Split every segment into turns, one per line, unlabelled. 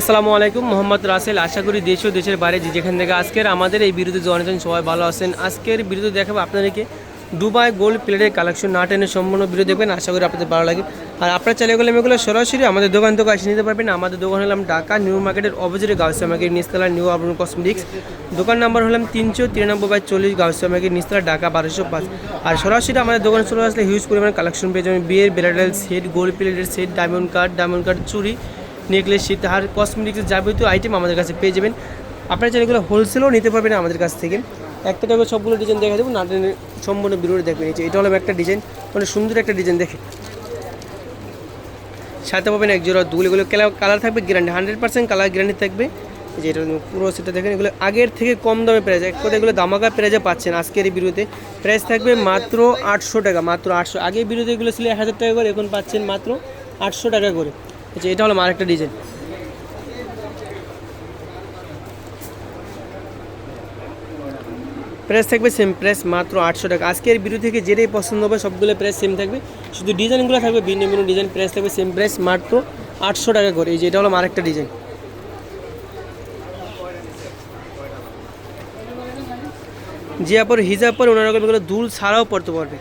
আসসালামু আলাইকুম, মোহাম্মদ রাসেল। আশা করি দেশ ও দেশের বাইরে যে যেখান থেকে আজকের আমাদের এই বিরুদ্ধে জনজন সবাই ভালো আছেন। আজকের বিরুদ্ধে দেখাবো আপনাদেরকে দুবাই গোল্ড প্লেটের কালেকশন না টেনে সম্পূর্ণ বিরুদ্ধে দেখবেন। আশা করি আপনাদের ভালো লাগে আর আপনার চাইলে গেলে এগুলো সরাসরি আমাদের দোকান থেকে আসে নিতে পারবেন। আমাদের দোকান হলাম ঢাকা নিউ মার্কেটের অপোজিটে গাউসিয়া মার্কেট নিস্তলা নিউ আবরণ কসমেটিক্স। দোকান নাম্বার হলাম তিনশো তিরানব্বই বাই চল্লিশ গাউসিয়া মার্কেট নিস্তলা ঢাকা বারোশো পাঁচ। আর সরাসরি আমাদের দোকানে চলে আসলে হিউজ পরিমাণে কালেকশন পেয়ে যাবেন। বিয়ের ব্রাইডাল সেট, গোল্ড প্লেটের set diamond cut diamond cut চুরি নেকলেস সীতাহার কসমেটিক্সের যাবতীয় আইটেম আমাদের কাছে পেয়ে যাবেন। আপনারা চাইলে এগুলো হোলসেলও নিতে পারবেন আমাদের কাছ থেকে। একটা টাইপের সবগুলো ডিজাইন দেখা দেবো না সম্পূর্ণ বিরোধী দেখবেন। এই এটা হলো একটা ডিজাইন মানে সুন্দর একটা ডিজাইন দেখে। সাথে পাবেন এক জোড়া দুল, এগুলো কালার থাকবে guarantee hundred percent colour guarantee থাকবে। যে, এটা পুরো সেটা দেখেন, এগুলো আগের থেকে কম দামে প্রাইস এক কথা এগুলো দামাকা প্রাইজে পাচ্ছেন আজকের এই বিরুদ্ধে প্রাইস থাকবে মাত্র আটশো টাকা, মাত্র আটশো। আগে বিরুদ্ধে এগুলো ছিল এক হাজার টাকা করে, এখন পাচ্ছেন মাত্র আটশো টাকা করে। যে এটা হলো আরেকটা ডিজাইন। প্রাইস থাকবে সেম প্রাইস মাত্র আটশো টাকা। আজকের ভিডিও থেকে যেটাই পছন্দ হবে, সবগুলো প্রাইস সেম থাকবে। শুধু ডিজাইনগুলো থাকবে, ভিন্ন ভিন্ন ডিজাইন প্রাইস থাকবে সেম প্রাইস মাত্র আটশো টাকা করে। এই যে, এটা হলো আরেকটা ডিজাইন। যে আপর হিজাব পরে ওনারা এগুলো দুল ছাড়াও পড়তে পারবে।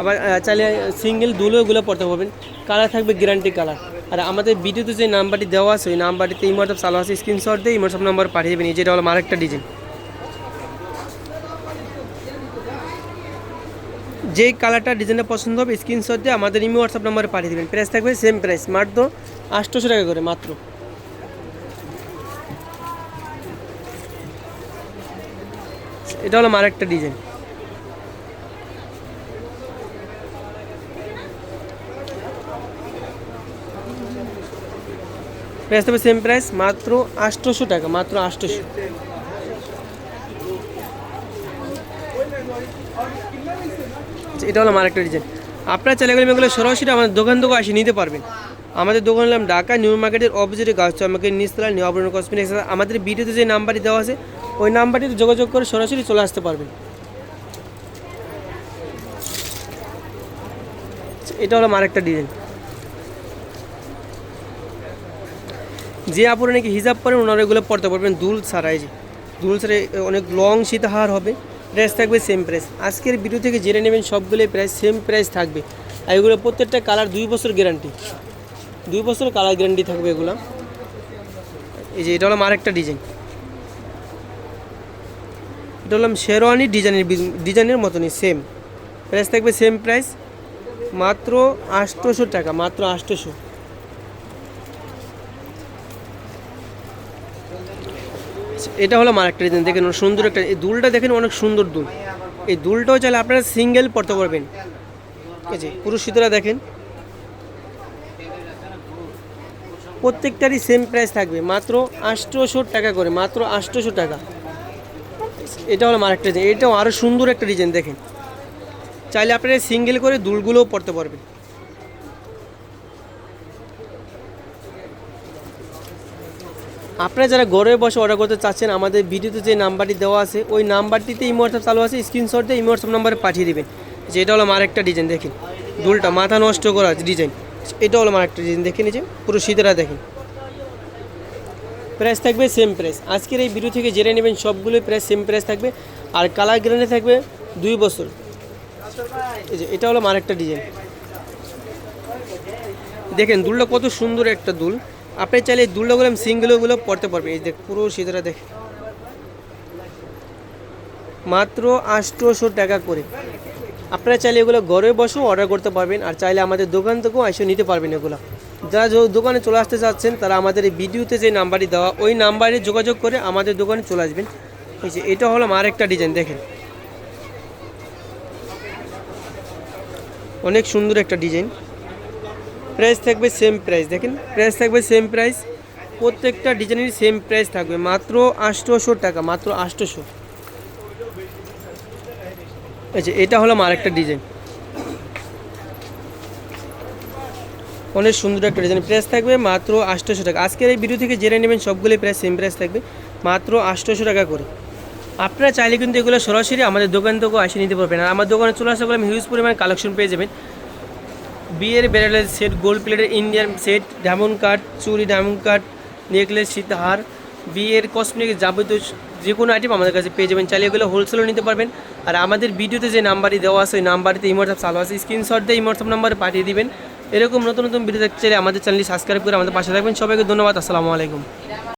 আবার চাইলে সিঙ্গেল দুলও এগুলো পড়তে পারবেন। কালার থাকবে গ্যারান্টি কালার আর আমাদের ভিডিওতে যে নাম্বারটি দেওয়া আছে, ওই নাম্বারটিতে ইমোটপ চালু আছে স্ক্রিনশট দিয়ে ইমোটপ নাম্বার পাঠিয়ে দেবেন। যেটা হলো আরেকটা ডিজাইন যেই কালারটা ডিজাইনটা পছন্দ হবে স্ক্রিনশট দিয়ে আমাদের ইমি হোয়াটসঅ্যাপ নাম্বারে পাঠিয়ে দেবেন। প্রাইস থাকবে সেম প্রাইস মাত্র আটশোশো টাকা করে, মাত্র। এটা হলো আরেকটা ডিজাইন প্রাইস থাকবে সেম প্রাইস মাত্র আটশোশো টাকা, মাত্র আটশোশো এটা হলো আমার একটা ডিজাইন আপনার চাইলে গেলে এগুলো সরাসরি আমাদের দোকান থেকে আসে, নিতে পারবেন। আমাদের দোকান হলাম ঢাকা, নিউ মার্কেটের অপোজিটে গাছ আমাকে নিচতলা নিউ আবরণ কসমেটিক্স আমাদের ভিডিওতে যে নাম্বারটি দেওয়া আছে, ওই নাম্বারটিতে যোগাযোগ করে সরাসরি চলে আসতে পারবেন। এটা হলো আমার একটা ডিজাইন যে আপুরে নাকি হিজাব পরেন, ওনারা এগুলো পড়তে পারবেন দুল ছাড়াই যে। দুল ছাড়া অনেক লং সীতাহার হবে। প্রাইস থাকবে সেম প্রাইস আজকের ভিডিও থেকে জেনে নেবেন সবগুলোই প্রাইস সেম প্রাইস থাকবে। আর এগুলো প্রত্যেকটা কালার দুই বছর গ্যারান্টি দুই বছর কালার গ্যারান্টি থাকবে এগুলো। এই যে এটা হলো আরেকটা ডিজাইন এটা হলাম শেরওয়ানি ডিজাইনের ডিজাইনের মতনই সেম প্রাইস থাকবে সেম প্রাইস মাত্র আটশোশো টাকা, মাত্র আটশোশো এটা হলো আমার একটা ডিজাইন দেখেন সুন্দর একটা এই দুলটা দেখেন অনেক সুন্দর দুল। এই দুলটাও চাইলে আপনারা সিঙ্গেল পড়তে পারবেন। ঠিক আছে পুরুষ শীতরা দেখেন। প্রত্যেকটারই সেম প্রাইস থাকবে। মাত্র আটশোশো টাকা করে, মাত্র আটশোশো টাকা। এটা হলো আমার একটা ডিজাইন এটাও আরও সুন্দর একটা ডিজাইন দেখেন। চাইলে আপনারা সিঙ্গেল করে দুলগুলোও পড়তে পারবেন। আপনারা যারা ঘরে বসে অর্ডার করতে চাচ্ছেন, আমাদের ভিডিওতে যে নাম্বারটি দেওয়া আছে, ওই নাম্বারটিতে ইমো হোয়াটসঅ্যাপ চালু আছে স্ক্রিনশট দিয়ে ইমো হোয়াটসঅ্যাপ নাম্বারে পাঠিয়ে দেবেন। যে এটা হলো আমার একটা ডিজাইন দেখেন। দুলটা মাথা নষ্ট করা ডিজাইন এটা হলো আমার একটা ডিজাইন দেখে নিচে পুরো শীতেরা দেখেন। প্রাইস থাকবে সেম প্রাইস আজকের এই ভিডিও থেকে জেনে নেবেন সবগুলোই প্রাইস সেম প্রাইস থাকবে। আর কালার গ্রেনে থাকবে দুই বছর। এটা হলো আমার একটা ডিজাইন দেখেন, দুলটা কত সুন্দর একটা দুল। আপনি চাইলে এই দুলটাগুলো সিঙ্গেলগুলো পড়তে পারবেন। এই দেখ পুরো শীতরা দেখে মাত্র আটশোশো টাকা করে। আপনারা চাইলে এগুলো ঘরে বসেও অর্ডার করতে পারবেন আর চাইলে আমাদের দোকান থেকেও এসে নিতে পারবেন এগুলো। যারা দোকানে চলে আসতে চাচ্ছেন, তারা আমাদের এই ভিডিওতে যে নাম্বারটি দেওয়া, ওই নাম্বারে যোগাযোগ করে আমাদের দোকানে চলে আসবেন। এই যে, এটা হলো আর একটা ডিজাইন, দেখেন। অনেক সুন্দর একটা ডিজাইন। প্রাইস থাকবে সেম প্রাইস দেখেন প্রাইস থাকবে সেম প্রাইস প্রত্যেকটা ডিজাইনের সেম প্রাইস থাকবে। মাত্র আটশোশো টাকা, মাত্র আটশোশো আচ্ছা এটা হলো আমার একটা ডিজাইন অনেক সুন্দর একটা ডিজাইন প্রাইস থাকবে মাত্র আটশোশো টাকা। আজকের এই ভিডিও থেকে জেনে নেবেন সবগুলোই প্রাইস সেম প্রাইস থাকবে। মাত্র আটশোশো টাকা করে। আপনারা চাইলে কিন্তু এগুলো সরাসরি আমাদের দোকান থেকেও আসে নিতে পারবেন। আর আমার দোকানে চলে আসা করলে হিউজ পরিমাণ কালেকশন পেয়ে যাবেন। বিয়ের ব্যারেলের সেট, গোল্ড প্লেটের ইন্ডিয়ান সেট, ডায়মন্ড কাট চুরি ডায়মন্ড কাট নেকলেস, সীতাহার, বিয়ের কসমেটিক যাবতীয় যে কোনো আইটেম আমাদের কাছে পেয়ে যাবেন। চাইলে এগুলো হোলসেলও নিতে পারবেন। আর আমাদের ভিডিওতে যে নাম্বারটি দেওয়া আছে, ওই নাম্বারটিতে ইমোটসঅ্যাপ চালু আছে। স্ক্রিনশট দিয়ে ইমোটসঅ্যাপ নাম্বারে পাঠিয়ে দিবেন। এরকম নতুন নতুন ভিডিও দেখতে চাইলে আমাদের চ্যানেলটি সাবস্ক্রাইব করে আমাদের পাশে থাকবেন। সবাইকে ধন্যবাদ। আসসালামু আলাইকুম।